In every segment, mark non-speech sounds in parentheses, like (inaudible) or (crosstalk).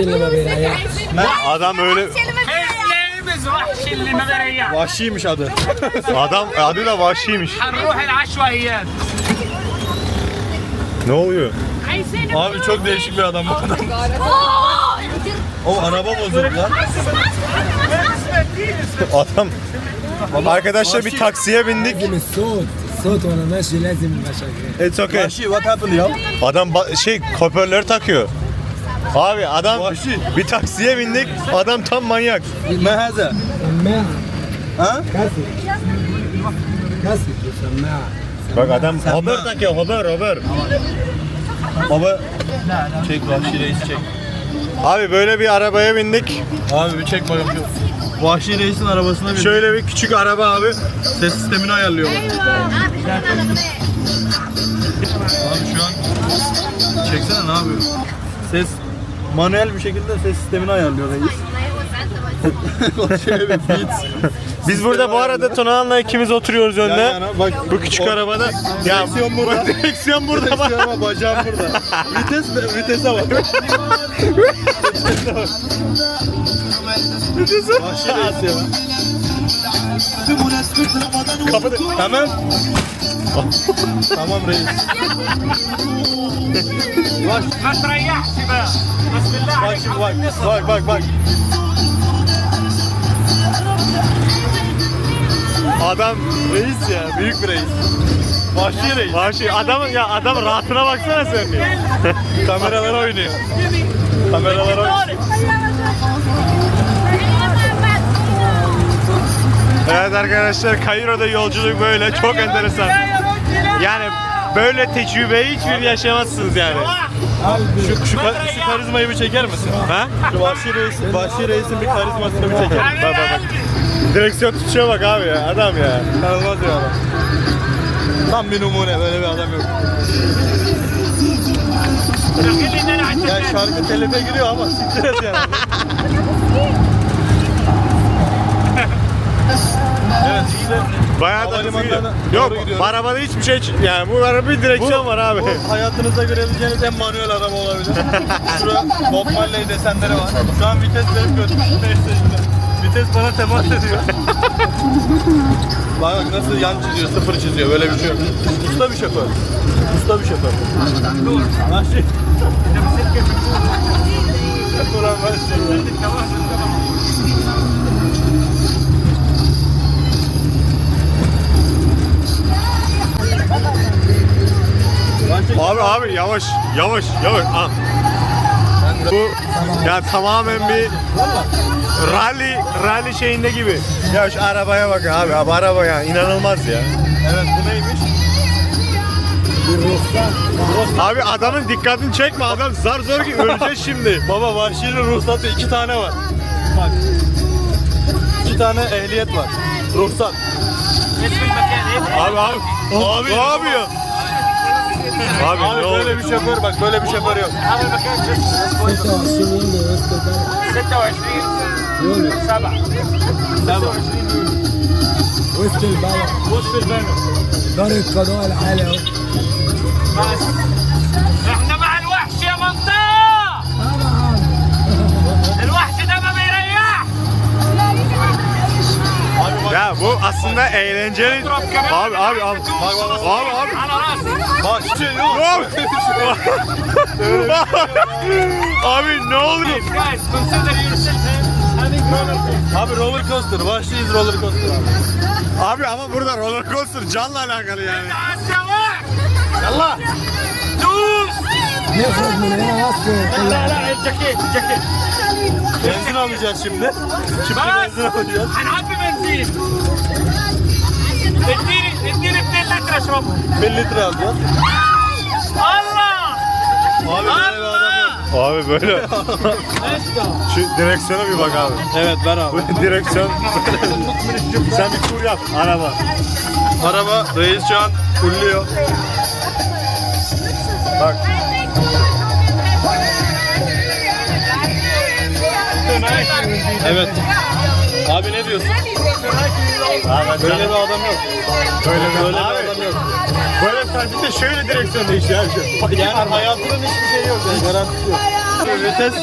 الوحش اللي ما بيريحش Adam öyle هنلبس وحش اللي ما بيريحش Vahşiymiş adı. (laughs) adam adı da vahşiymiş. هنروح العشوائيات Ne oluyor? Abi çok değişik bir adam bu adam. O araba bozuldu lan. (laughs) Adam Arkadaşlar bir taksiye bindik. لازم الصوت الصوت وانا ماشي لازم يبقى شغال It's okay. Vahşi what happened ya? Adam ba- şey hoparlör takıyor. Abi adam Vahşi. bir taksiye bindik. Adam tam manyak. Mehaza. Mehaza. Ha? Kasi. Kasi. Bak adam haber takıyor haber haber. Baba çek vahşi reis çek. Abi böyle bir arabaya bindik. Abi bir çek bakalım. Vahşi reisin arabasına bindik. Şöyle bir küçük araba abi. Ses sistemini ayarlıyor. Abi şu an çeksene ne yapıyor? Ses manuel bir şekilde ses sistemini ayarlıyor reis. (laughs) Şöyle bir beat. Biz burada bu arada Tunağan'la ikimiz oturuyoruz Yan önde. yana bak Bu küçük o- arabada. Direksiyon burada. direksiyon burada bak. Direksiyon ama bacağım burada. Vites (laughs) vitese bak. vitese bak. Vahşi reis ya. Kapı tamam. (laughs) tamam reis. bak. Bak şimdi bak. Bak bak bak. Adam reis ya, büyük bir reis. Vahşi reis. Vahşi. Adam ya adam rahatına baksana sen. (laughs) Kameralara oynuyor. Kameralara oynuyor. Evet arkadaşlar Kairo'da yolculuk böyle çok enteresan. Yani böyle tecrübeyi hiçbir yaşamazsınız yani. Şu, şu, ka- şu karizmayı bir çeker misin? Ha? Şu Vahşi reisin, Vahşi reisin bir karizmasını bir çeker. Bak bak bak. Direksiyon tutuşa bak abi ya adam ya. Tanılmaz ya adam. Tam bir numune böyle bir adam yok. Ya şarkı telife giriyor ama siktir et yani. (laughs) evet işte Bayağı da hızlı Havalimanlarına gidiyor. doğru Yok gidiyoruz. bu arabada hiçbir şey yani bu araba bir direksiyon var abi. bu hayatınızda görebileceğiniz en manuel araba olabilir. Şurada Bob Marley desenleri var. Şu an vites verip götürmüşte Vites bana temas ediyor. Bak nasıl yan çiziyor, sıfır çiziyor. Böyle bir şey yok. Usta bir şoför. Usta bir şoför. Vahşi. Ulan vahşi. Vahşi. Abi abi yavaş yavaş yavaş. Ah. Bu ya tamamen bir rally rally şeyinde gibi. Ya şu arabaya bak abi. Abi araba ya inanılmaz ya. Evet bu neymiş? Abi adamın dikkatini çekme adam zar zor ki ölecek şimdi. (laughs) Baba Vahşi'nin ruhsatı iki tane var. Bak. İki tane ehliyet var. Ruhsat. Abi abi. Abi ne yapıyor? Abi, Abi ne böyle oldu? bir şoför bak böyle bir şoför yok. 26 يوليو وسط البلد وسط البلد دار القضاء العالي اهو احنا مع الوحش يا منطقة طبعا الوحش ده ما بيريحش Ya bu aslında eğlenceli. Abi abi abi. Abi abi. abi. Bahçe yok. Abi. Abi ne olur. Guys, consider yourself having roller. Abi roller coaster. Başlıyız roller coaster abi. Abi ama burada roller coaster canla alakalı yani. Asya var. Yallah. Dur. يخرج من هنا غصب لا لا الجاكيت الجاكيت Benzin alacağız şimdi. Şimdi benzin alacağız. Hadi benzin. 50 50 litre şarap. 50 litre alacağız. Allah! Abi böyle. Abi böyle. Şu direksiyona bir bak abi. Evet ver abi. Bu direksiyon. Sen bir kur yap araba. Araba reis şu an kulluyor. Bak. Evet. Abi ne diyorsun? Böyle bir adam yok. Böyle bir adam, yok. Böyle trafikte şöyle direksiyon değişiyor abi. Yani hayatının hiçbir şey yok yani garantisi yok. Vites,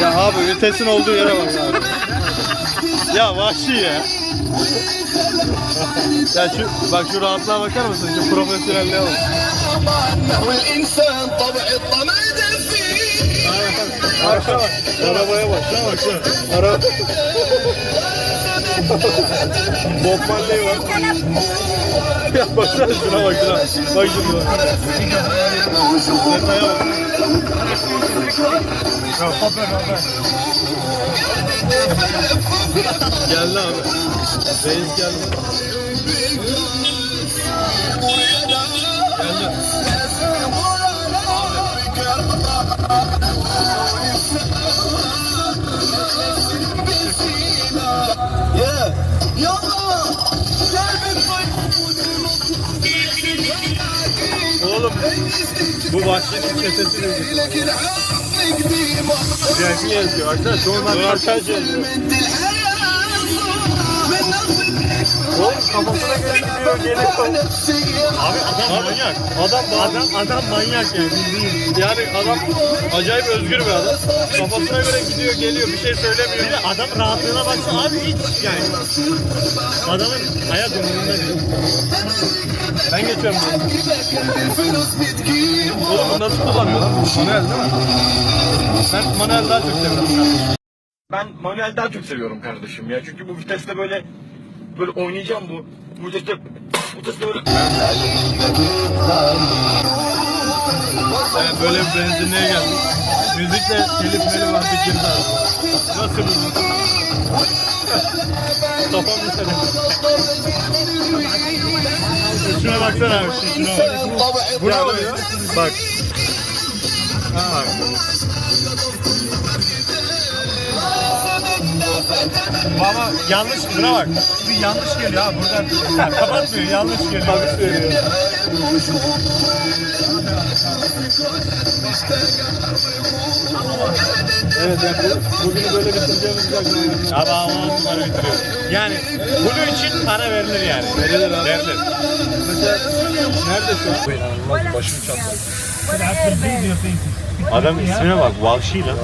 ya abi vitesin olduğu yere bak abi. ya vahşi ya. ya şu, bak şu rahatlığa bakar mısın? Şu profesyonelliğe bak. Arabaya bak, şuna bak, şuna. Araba. Bob Marley var. ya baksana şuna bak şuna. Bak bak. Detaya bak. Geldi abi. Reis. Geldi. Oğlum bu vahşetin çetesi müziği. Cahil yazıyor. Arkadaşlar sonradan Oğlum kafasına göre gidiyor geliyor. Abi adam manyak. Adam adam adam manyak yani. Yani adam acayip özgür bir adam. Kafasına göre gidiyor geliyor bir şey söylemiyor. Bir de adam rahatlığına baksana abi hiç yani. Adamın hayat umurunda değil. Ben geçiyorum. Oğlum nasıl kullanıyor lan? Manuel değil mi? Ben manuel daha çok seviyorum. Ben manuel daha çok seviyorum kardeşim ya. Çünkü bu viteste böyle böyle oynayacağım bu. Burada işte bu tasla böyle... Yani böyle bir benzinliğe geldik. Müzikle telif meli var bir kimse. Nasıl müzik? Kafam mı senin? Şuna baksana abi. Şuna bak. E, bu ne? Bak. Ama yanlış buna bak. Bir yanlış geliyor ha buradan. Kapatmıyor yanlış geliyor. Yanlış veriyor. Evet yani bu, bugünü böyle bitireceğimiz güzel bir Abi ama on numara bitiriyor. Yani bunun için para verilir yani. Verilir abi. Verilir. Mesela nerede şu an? İnanılmaz başım çatladı. Adam ismine bak vahşi lan.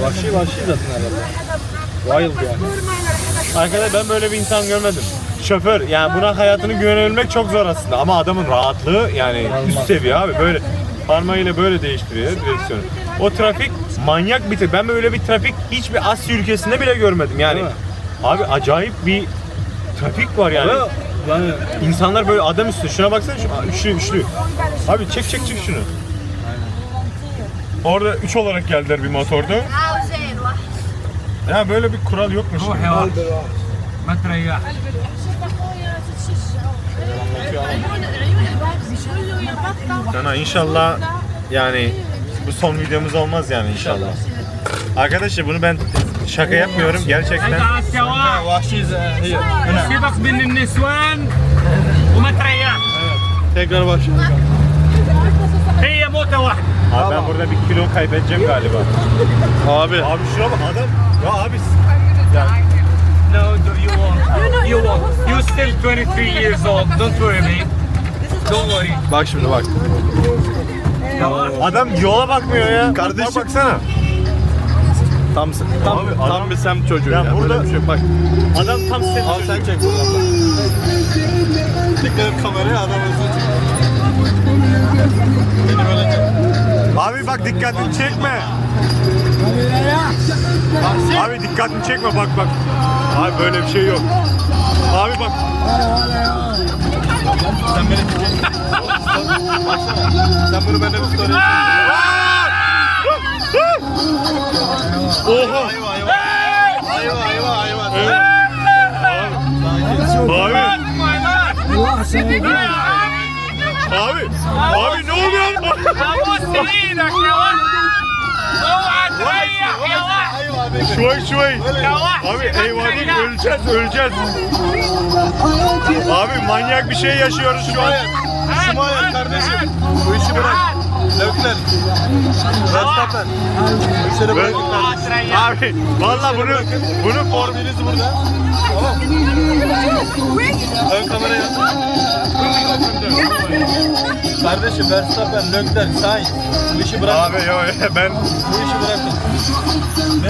Vahşi vahşi zaten araba. Wild yani. Arkadaşlar ben böyle bir insan görmedim. Şoför yani buna hayatını güvenebilmek çok zor aslında ama adamın rahatlığı yani üst seviye abi böyle parmağıyla böyle değiştiriyor direksiyonu. O trafik manyak bir trafik. Ben böyle bir trafik hiçbir Asya ülkesinde bile görmedim yani. Değil mi? Abi acayip bir trafik var yani. Ama yani İnsanlar böyle adam üstü. Şuna baksana şu üçlü üçlü. Abi çek çek çek şunu. Orada üç olarak geldiler bir motorda. عاوزين واحد Ya böyle bir kural yokmuş. ما تريح Sana inşallah yani bu son videomuz olmaz yani inşallah. Arkadaşlar bunu ben şaka yapmıyorum gerçekten. على السواق vahşiyiz. İyi. سيبك من النسوان وما تريح Tekrar başlayalım. هي موتة واحدة Abi ben burada bir kilo kaybedeceğim galiba. Abi Abi şuna bak adam. ya abi No, do you won't. You won't. You still 23 years old. Don't worry, mate. Don't worry. bak şimdi bak. adam yola bakmıyor ya. Kardeşim. Bak baksana. Tam tam Abi tam adam- bir semt çocuğu Ya ya. burada- Böyle bir şey. Bak Adam tam sen. al sen çek buradan. bak. Dikkat et kameraya adam hızlı çek. Beni böyle çek. Abi bak dikkatini çekme. Abi dikkatini çekme bak bak. Abi böyle bir şey yok. Abi bak. Sen beni Baksana. Sen bunu benden bir story. Oha. Ayva ayva. Ayva ayva ayva. Abi. Abi. Abi. Abi ne oluyor? Abi. Abi. Abi. Abi. Abi. Şuay şuay. Abi eyvani öleceğiz öleceğiz. Abi manyak bir şey yaşıyoruz şu an. Şumayer kardeşim. Bu işi bırak. Lökler. Rastlaper. İşleri bırak. Abi valla bunu bunu formülüz burada. Ön kameraya. Kardeşim Verstappen, Lökler, Sainz bu işi bırak. Abi yo ben bu işi bırak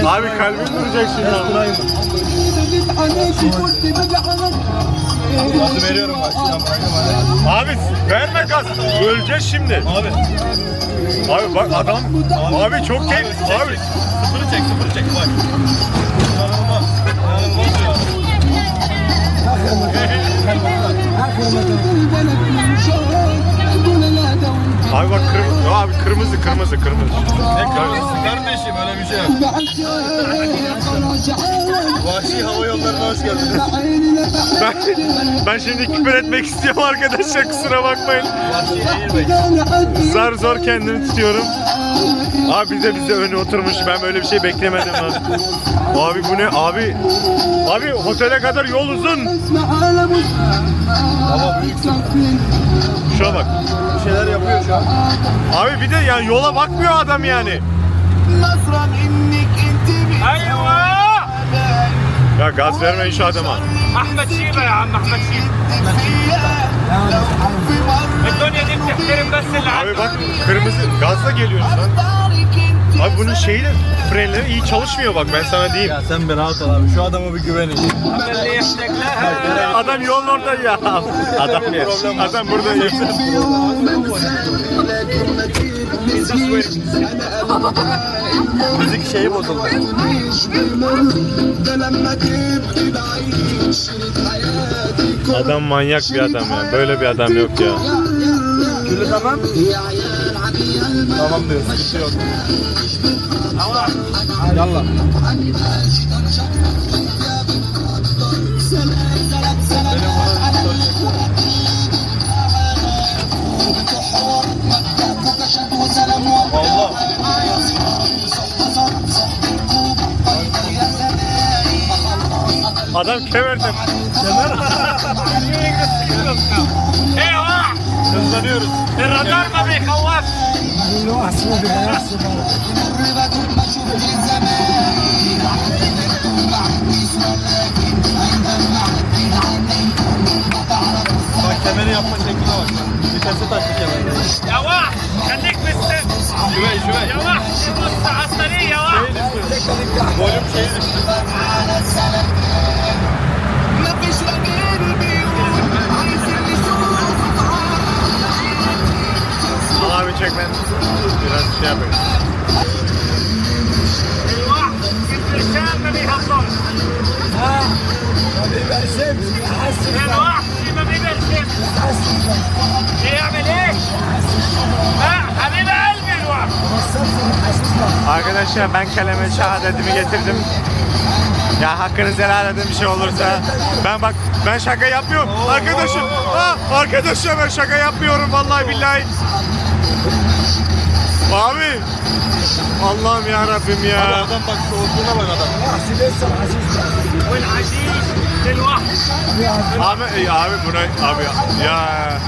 abi kalbim duracak şimdi. Gazı veriyorum bak. Abi verme gaz. Öleceğiz şimdi. Abi. Abi bak adam abi çok keyif. Abi Sıfırı çek, abi bak kırmızı abi kırmızı kırmızı kırmızı. Ne kırmızısı kardeşim öyle bir şey yok. Vahşi Hava Yolları'na hoş geldiniz. Ben, ben şimdi küfür etmek istiyorum arkadaşlar kusura bakmayın. Vahşi Airbag. Zar zor kendimi tutuyorum. Abi bize bize önü oturmuş. Ben böyle bir şey beklemedim lan. Abi bu ne? Abi Abi otele kadar yol uzun. Ama büyük Şuna bak. bir şeyler yapıyor şu an. Abi bir de yani yola bakmıyor adam yani. Gaz verme inşaat hemen. Ahmet Şibe ya Ahmet Şibe. Antonya dip Abi bak kırmızı gazla geliyorsun lan. Abi bunun şeyi de frenleri iyi çalışmıyor bak ben sana diyeyim. Ya sen bir rahat ol abi şu adama bir güvenin. Adam yolun orada ya. Adam ya. Adam burada yaşıyor. Müzik şeyi bozuldu. Adam manyak bir adam ya. Böyle bir adam yok ya. Gülü tamam. Tamam diyor. Sıkıntı yok. Yallah. Adam kemerdim. Kemer. (laughs) Eyvah! Hızlanıyoruz. E, radar mı be kavas? Lo asıl bir asıl. Bak kemeri yapma şekline bak. Vitesi taktı kemeri. Yavaş! Kendik misin? Şüve şüve. Yavaş! Hastane yavaş! Volüm şeyi düştü. gelmeyiz. Arkadaşlar ben kelime şehadetimi getirdim. Ya hakkınızı helal edin bir şey olursa. Ben bak ben şaka yapmıyorum. Arkadaşım. Ha, arkadaşlar ben şaka yapmıyorum vallahi billahi. Abi. Allah'ım ya Rabbim ya. Abi adam bak soğukluğuna bak adam. Abi abi buna abi ya.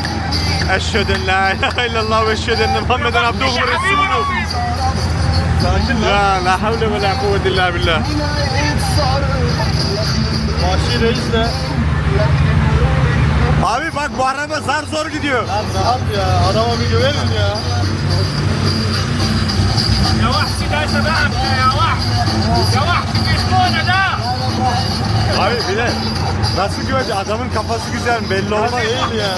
Eşhedü en la ilahe illallah ve eşhedü enne Muhammeden abduhu ve resuluhu. Ya la havle ve la kuvvete illa billah. Vahşi reis de Abi bak bu araba zar zor gidiyor. Lan rahat ya. Adama bir güvenin ya ya şebap ya vah. Ya vah da. Abi bile nasıl güvence adamın kafası güzel belli olmaz değil ya.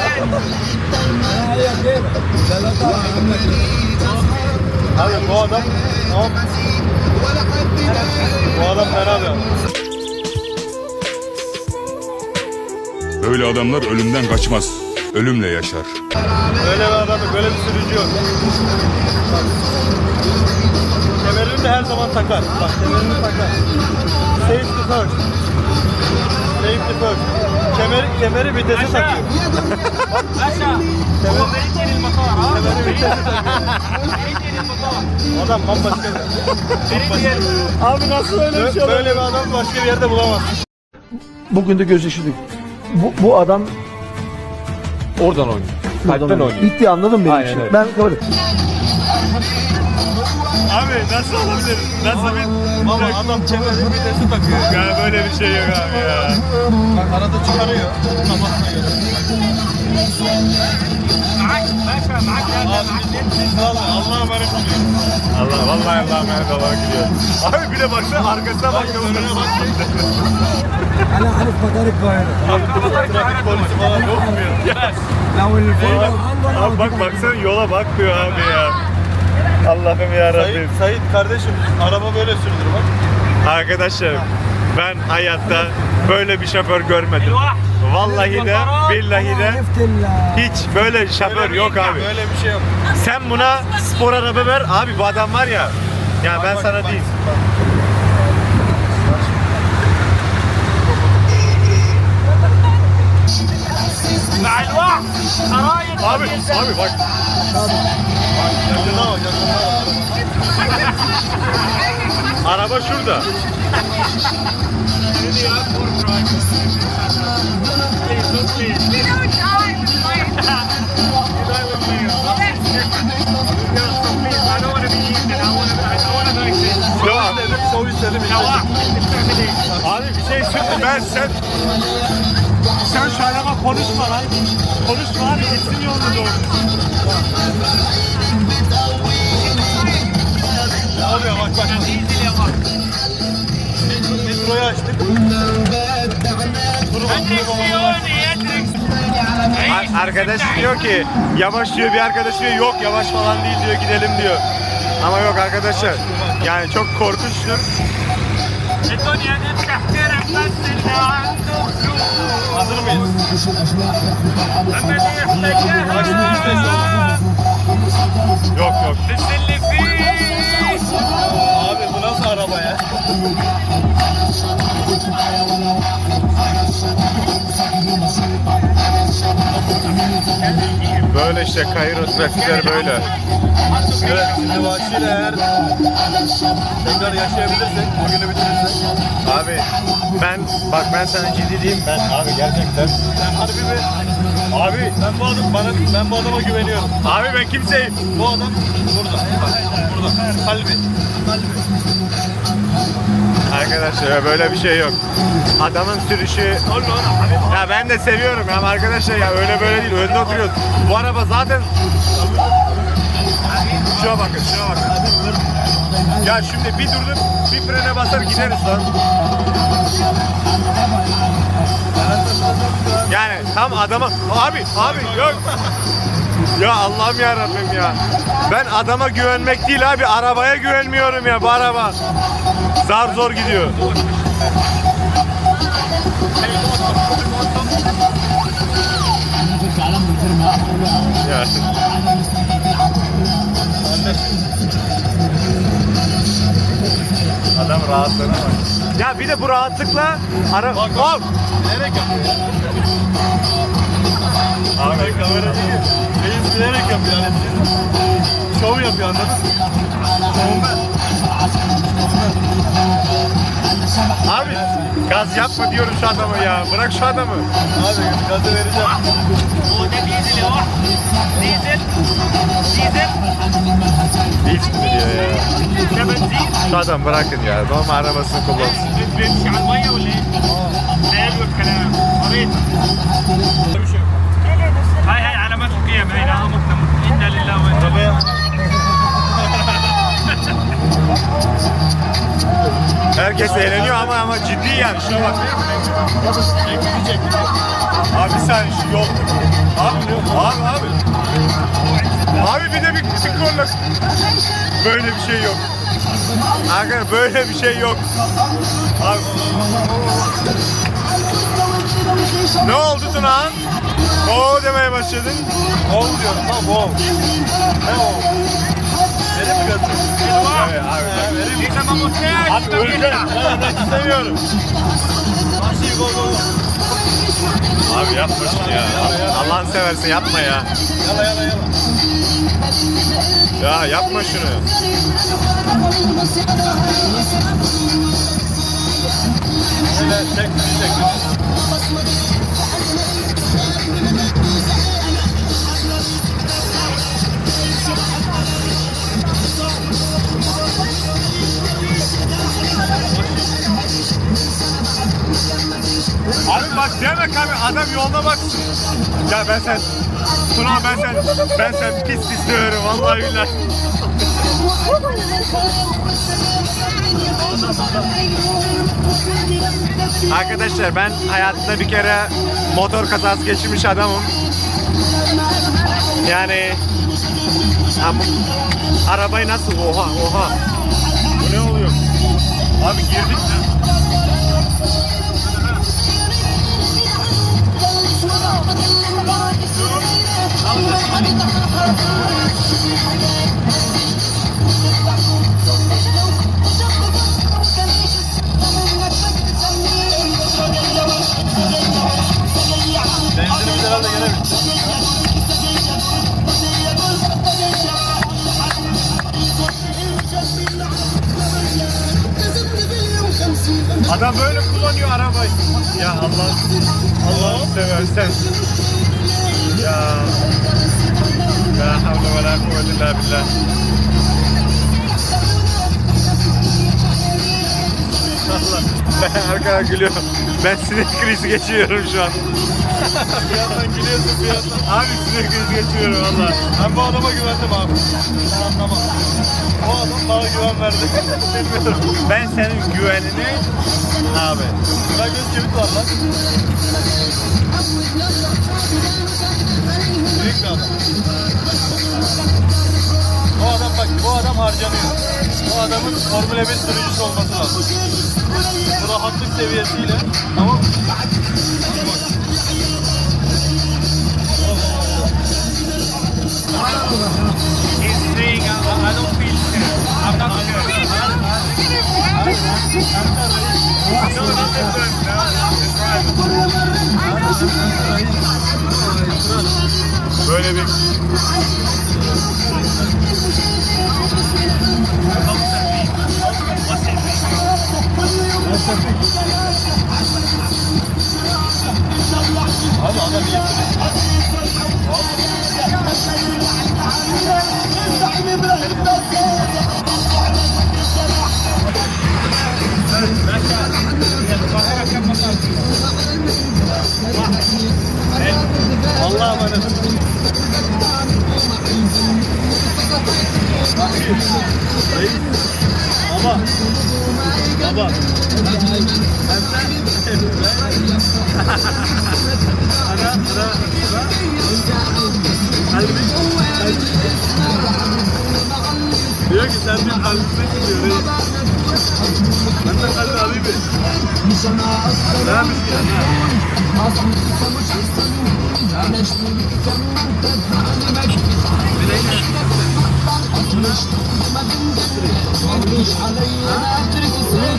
Abi bu adam hop. Bu adam fena bir adam. Böyle adamlar ölümden kaçmaz. Ölümle yaşar. Böyle bir adam, böyle bir sürücü yok. Kemerini de her zaman takar. Bak kemerini takar. Safety first. Safety first. Kemer, kemeri vitese Aşağı. takıyor. Aşağı. Kemer, Vereceğin motor. Kemeri vitese takıyor. Vereceğin motor. Adam bambaşka bir. Abi nasıl öyle bir şey olur? Böyle bir adam başka bir yerde bulamazsın. Bugün de gözleşildik. Bu, bu adam Oradan oynuyor. Kalpten oynuyor. Bitti anladın mı benim Aynen için? öyle. Ben kapatıyorum. Abi nasıl olabilir? Nasıl bir... Ama adam kemeri vitese takıyor. Ya böyle bir şey yok abi ya. Bak arada çıkarıyor. Kafasına göre. Abi biz valla Allah'a emanet oluyoruz. Allah vallahi Allah'a emanet olarak gidiyor. Abi bir de baksana arkasına bak. Önüne bak. انا عارف مدار القاهره Trafik polisi falan yok mu ya? لو الفندق عنده Abi bak baksana yola bakmıyor abi ya. Allah'ım ya Rabbim. Sait, Sait kardeşim araba böyle sürdür bak. Arkadaşlar ben hayatta böyle bir şoför görmedim. Vallahi de billahi de hiç böyle şoför Böyle yok abi. Böyle bir şey yok. Sen buna spor araba ver abi bu adam var ya. Ya ben sana bak, diyeyim. bak. Abi abi bak. Yakında bak yakında bak. araba şurada. Tamam. Dedim şov istedim. Abi bir şey söyle ben sen sen şu adama konuşma lan. Konuşma abi gitsin yolunu doğru. Arkadaş diyor ki yavaş diyor bir arkadaş diyor yok yavaş falan değil diyor gidelim diyor. Ama yok arkadaşlar yani çok korkunçtur. Hazır mıyız? Yok yok. Abi bu nasıl araba ya? Böyle işte Kairo trafikler böyle. Evet şimdi başıyla eğer tekrar yaşayabilirsek, bugünü bitirirsek. Abi ben bak ben sana ciddi diyeyim ben abi gerçekten. Sen harbi bir... Abi Ben bu, adam, bana, ben bu adama güveniyorum. abi ben kimseyim. Bu adam burada. Bak, burada. Kalbi. Arkadaşlar ya böyle bir şey yok. Adamın sürüşü ya ben de seviyorum ama arkadaşlar ya öyle böyle değil önde oturuyoruz. Bu araba zaten Şuna bakın şuna bakın. Ya şimdi bir durduk bir frene basar gideriz lan. Yani tam adama abi abi yok. Ya Allah'ım ya Rabbim ya. Ben adama güvenmek değil abi arabaya güvenmiyorum ya bu araba. Zar zor gidiyor. Ya. Adam rahatlığına bak. Ya bir de bu rahatlıkla ara... Bak, Hop! Bilerek Ahmet kamera değil. Reis bilerek yapıyor yani. Şov yapıyor anladın mı? Abi gaz yapma diyorum şu adamı ya. Bırak şu adamı. Abi gazı vereceğim. O ne diyezili o? Dizel. Dizel. Dizel mi diyor ya? Şu adam bırakın ya. Normal arabasını kullansın. Almanya öyle. Ne yok kalem. Oraya. Bir şey yok. Herkes eğleniyor ama ama ciddi yani şuna bak. Abi sen şu yol. Abi? Abi abi. Abi bir de bir sıkıntı Böyle bir şey yok. Arkadaşlar böyle bir şey yok. Abi. Ne oldu Tunan? Oo demeye başladın. Bol diyorum lan bol. Ne o? Verir mi? Evet, abi. He, vereyim mi? Abi öleceğim. Ben istemiyorum. Vahşi gol gol. Abi yapma şunu ya. Allah'ını seversen yapma ya. Yala yala yala. Ya yapma şunu. Şöyle çek çek. Bak deme kamera. adam yoluna baksın. Ya ben sen Tuna ben sen ben sen pis istiyorum vallahi billahi. Arkadaşlar ben hayatımda bir kere motor kazası geçirmiş adamım. Yani bu- arabayı nasıl oha oha. Bu ne oluyor? Abi girdik mi? Benzinimiz herhalde gene bitti. Adam böyle kullanıyor arabayı. Ya Allah Allah'ını seversen. La havle ve la kuvvete illa billah. Ben arkaya gülüyorum. Ben sinir krizi geçiriyorum şu an. Bir yandan gülüyorsun bir yandan. Abi sinir krizi geçiriyorum valla. Ben bu adama güvendim abi. Sen anlama. O adam bana güven verdi. Bilmiyorum. Ben senin güvenini abi. Buna göz kemik var lan. Harcanıyor. Bu adamın Formula 1 sürücüsü olması lazım. Bu rahatlık seviyesiyle tamam mı? He's saying, Abi adam iyi. Allah'a emanet. Baba. Baba. Ara ara ara. Kalbim. Diyor ki sen bir kalbimdesin diyor. Ben de kalbi alayım bir. Ne yapmış ki? Bireyim. Buna. Buna.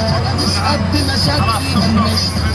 أنا مش قد مشاكلي ملمسها